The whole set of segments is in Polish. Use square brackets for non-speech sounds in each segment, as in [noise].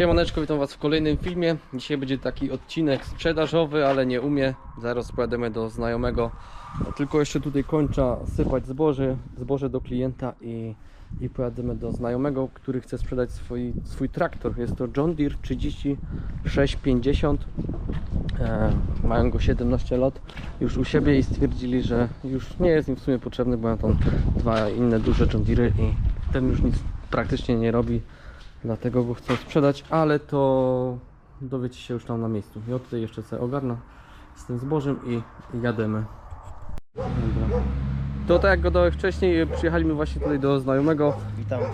Siemaneczko, witam was w kolejnym filmie. Dzisiaj będzie taki odcinek sprzedażowy, ale nie umie. Zaraz pojadziemy do znajomego. Tylko jeszcze tutaj kończę sypać zboże, zboże do klienta i, i pojadziemy do znajomego, który chce sprzedać swój, swój traktor. Jest to John Deere 3650. E, mają go 17 lat już u siebie i stwierdzili, że już nie jest im w sumie potrzebny, bo mają tam dwa inne duże John Deere i ten już nic praktycznie nie robi. Dlatego go chcę sprzedać, ale to dowiecie się już tam na miejscu. Ja tutaj jeszcze sobie ogarnę z tym zbożem i jademy. Dobra. To tak jak gadałem wcześniej, przyjechaliśmy właśnie tutaj do znajomego. Witam. E,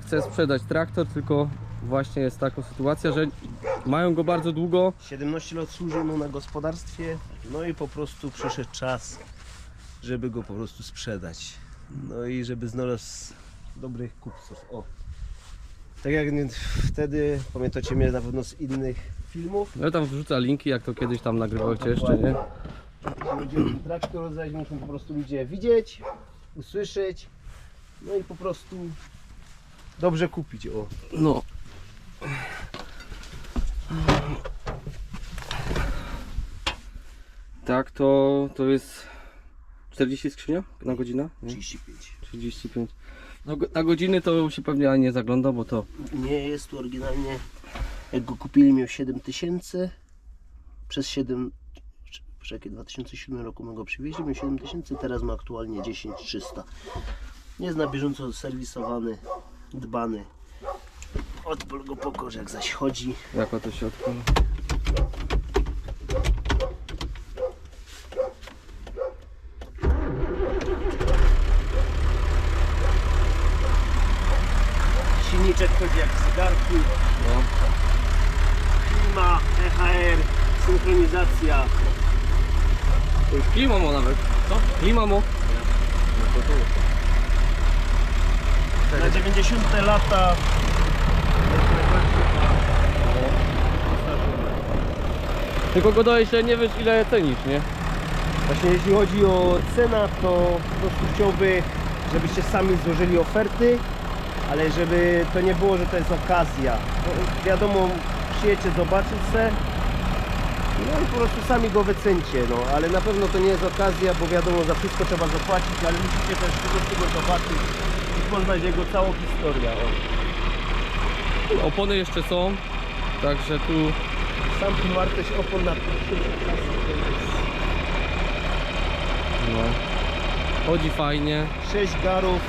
Chcę sprzedać traktor, tylko właśnie jest taka sytuacja, że mają go bardzo długo. 17 lat służył mu na gospodarstwie, no i po prostu przyszedł czas, żeby go po prostu sprzedać. No i żeby znalazł dobrych kupców. O. Tak jak wtedy, pamiętacie mnie na pewno z innych filmów, Ja tam wrzucę linki, jak to kiedyś tam nagrywaliście jeszcze, nie? ludzie traktor rozdać muszą po prostu ludzie widzieć, usłyszeć, no i po prostu dobrze kupić. O. No. Tak, to, to jest 40 skrzynia na godzinę? Nie? 35. 35. No, na godziny to się pewnie nie zagląda, bo to Nie jest tu oryginalnie. Jak go kupili miał 7000 przez 7 w jakie 2007 roku my go przywieźli, miał 7000, teraz ma aktualnie 10300. Nie jest na bieżąco serwisowany, dbany. Odpal go po jak zaś chodzi. jako to się odpala. Silniczek chodzi jak w zegarku. No. Klima, EHR, synchronizacja. To już klima mo nawet. Co? Klima mo. Na 90 lata Tylko go dojść, że nie wiesz ile cenisz, nie? Właśnie jeśli chodzi o cenę, to po prostu chciałby, żebyście sami złożyli oferty, ale żeby to nie było, że to jest okazja. Bo wiadomo, przyjecie zobaczyć se, no i po prostu sami go wycencie, no ale na pewno to nie jest okazja, bo wiadomo, za wszystko trzeba zapłacić, ale musicie też po prostu go zobaczyć i poznać jego całą historię. O. Opony jeszcze są. Także tu Sam tu wartość opon na no, chodzi fajnie. 6 garów,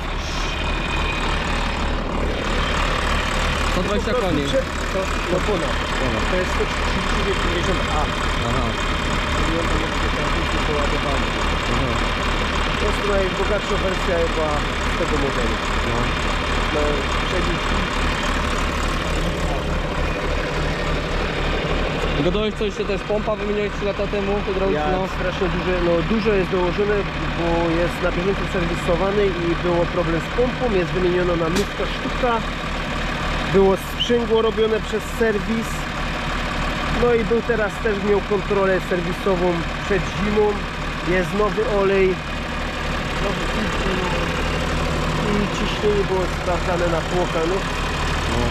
Po koni. To, no ponad. To jest 130-50A. Aha. Tam jest poładowany. aha. Najbogatsza wersja chyba tego modelu. No. No, dojść coś się też pompa wymieniłeś 3 lata temu Ja hydrauliczną. strasznie duże, no dużo jest dołożone, bo jest na bieżąco serwisowany i było problem z pompą, jest wymieniona na nówka sztuka. Było sprzęgło robione przez serwis. No i był teraz też miał kontrolę serwisową przed zimą. Jest nowy olej. Nowy. I ciśnienie było sprawdzane na tłoka. No, No.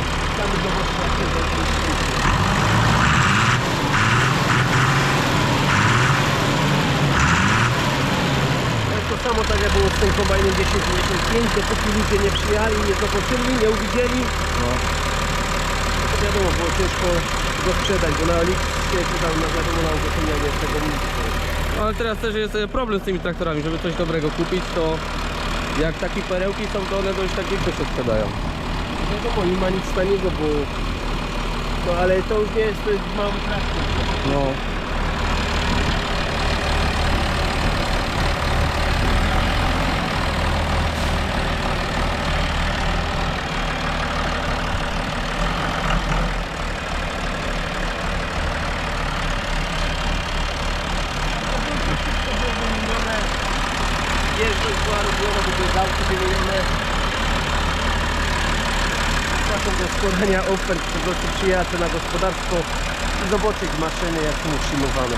To samo tak jak było z tym kombajnem 1095, dopóki ludzie nie przyjechali, nie zobaczyli, nie uwidzieli, No. to wiadomo, było ciężko go sprzedać, bo na Elixie czy tam na wiadomo na ogłoszenia nie z tego mnóstwo. No, Ale teraz też jest e, problem z tymi traktorami, żeby coś dobrego kupić, to jak takie perełki są, to one dość tak pięknie się sprzedają. Wiadomo, nie ma nic taniego, bo... No ale to już nie jest, to jest mały traktor. No. Wszystko było wymienione. Jeżdżąc była robiona, bo były gałki wymienione. Zapraszam do składania ofert, po prostu przyjadę na gospodarstwo i zobaczyć maszyny jak są utrzymywane.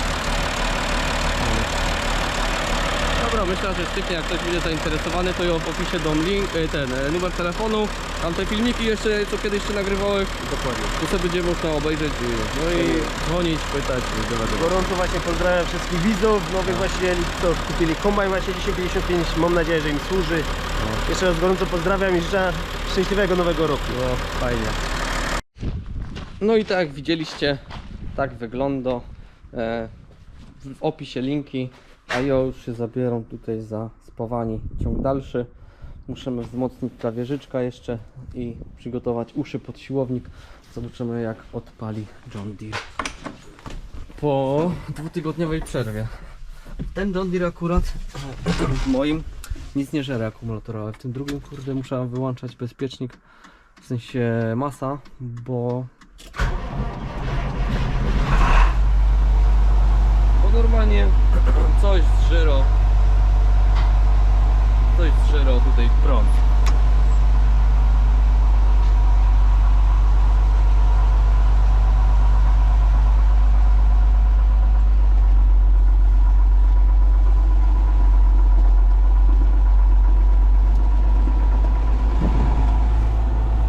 Dobra, myślę, że styknie, jak ktoś będzie zainteresowany, to ją w opisie dom link, e, ten e, numer telefonu, tam te filmiki jeszcze, co kiedyś jeszcze nagrywałeś, Dokładnie. tu sobie będzie można obejrzeć, i, no i dzwonić, pytać dowiadywać. Gorąco właśnie pozdrawiam wszystkich widzów, nowych właścicieli, co kupili kombajn właśnie 1055, mam nadzieję, że im służy. Jeszcze raz gorąco pozdrawiam i życzę szczęśliwego nowego roku. No, fajnie. No i tak jak widzieliście, tak wygląda. E, w opisie linki, a ja już się zabieram tutaj za spawani ciąg dalszy. Musimy wzmocnić krawieżyczka jeszcze i przygotować uszy pod siłownik. Zobaczymy jak odpali John Deere. Po dwutygodniowej przerwie. Ten John Deere akurat w moim nic nie żere akumulatorowe. W tym drugim kurde muszę wyłączać bezpiecznik w sensie masa, bo bo normalnie [clears throat] coś zżyro coś zżyro tutaj prąd.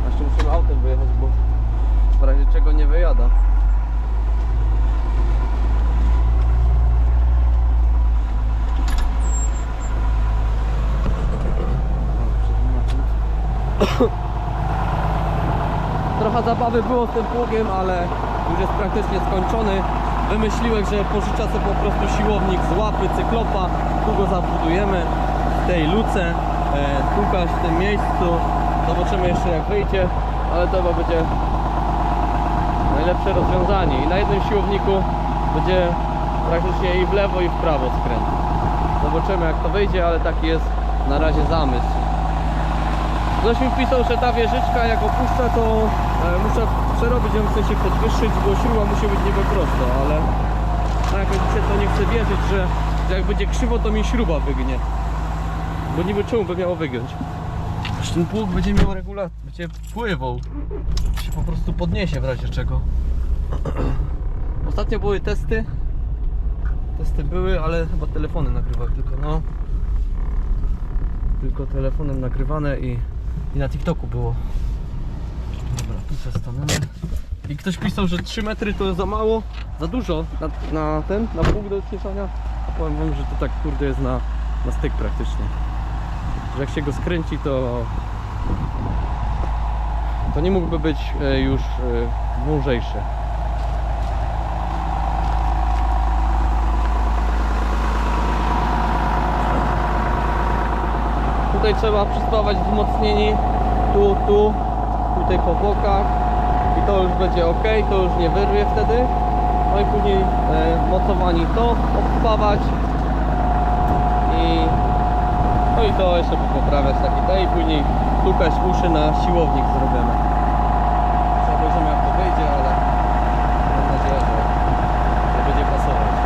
A Jeszcze musimy autem wyjechać, bo w razie czego nie wyjada. Trochę zabawy było z tym pługiem, ale już jest praktycznie skończony. Wymyśliłem, że pożyczę sobie po prostu siłownik z łapy cyklopa. Tu go zabudujemy w tej luce. E, Tukać w tym miejscu. Zobaczymy jeszcze jak wyjdzie, ale to będzie najlepsze rozwiązanie. I na jednym siłowniku będzie praktycznie i w lewo i w prawo skręt. Zobaczymy jak to wyjdzie, ale taki jest na razie zamysł. Ktoś mi pisał, że ta wieżyczka jak opuszcza to e, muszę przerobić ją, w sensie podwyższyć, bo śruba musi być niby prosto, ale tak jak widzicie to nie chcę wierzyć, że, że jak będzie krzywo to mi śruba wygnie. Bo niby czemu by miało wygiąć? Ten pług będzie miał regulację, będzie pływał. Się po prostu podniesie w razie czego. [clears throat] Ostatnio były testy. Testy były, ale chyba telefony nagrywał tylko, no. Tylko telefonem nagrywane i, i na TikToku było. Dobra, tu się stanę. I ktoś pisał, że 3 metry to za mało, za dużo na, na ten, na pług do odświeżania. A powiem wam, że to tak kurde jest na, na styk praktycznie. Że jak się go skręci to to nie mógłby być e, już e. Tutaj trzeba przyspawać wzmocnieni tu, tu, tutaj po bokach i to już będzie ok, to już nie wyrwie wtedy. No i później e, mocowani to obspawać i no i to jeszcze poprawiać taki tej i później stukać uszy na siłownik zrobione. Zobaczymy jak to wyjdzie, ale mam nadzieję, że, że będzie pasować.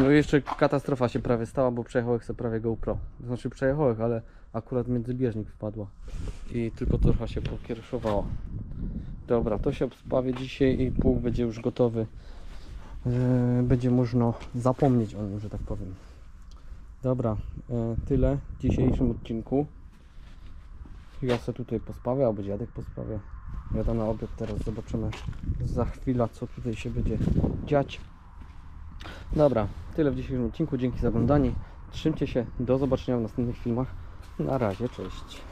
No jeszcze katastrofa się prawie stała, bo przejechałek sobie prawie GoPro. Znaczy przejechałek, ale akurat między bieżnik wpadła i tylko trochę się pokiereszowało. Dobra, to się obspawię dzisiaj i pług będzie już gotowy. Yy, będzie można zapomnieć o nim, że tak powiem. Dobra, e, tyle w dzisiejszym odcinku. Ja sobie tutaj pospawię, albo dziadek pospawię. Jadę na obiad teraz, zobaczymy za chwilę, co tutaj się będzie dziać. Dobra, tyle w dzisiejszym odcinku. Dzięki za oglądanie. Trzymcie się, do zobaczenia w następnych filmach. Na razie, cześć.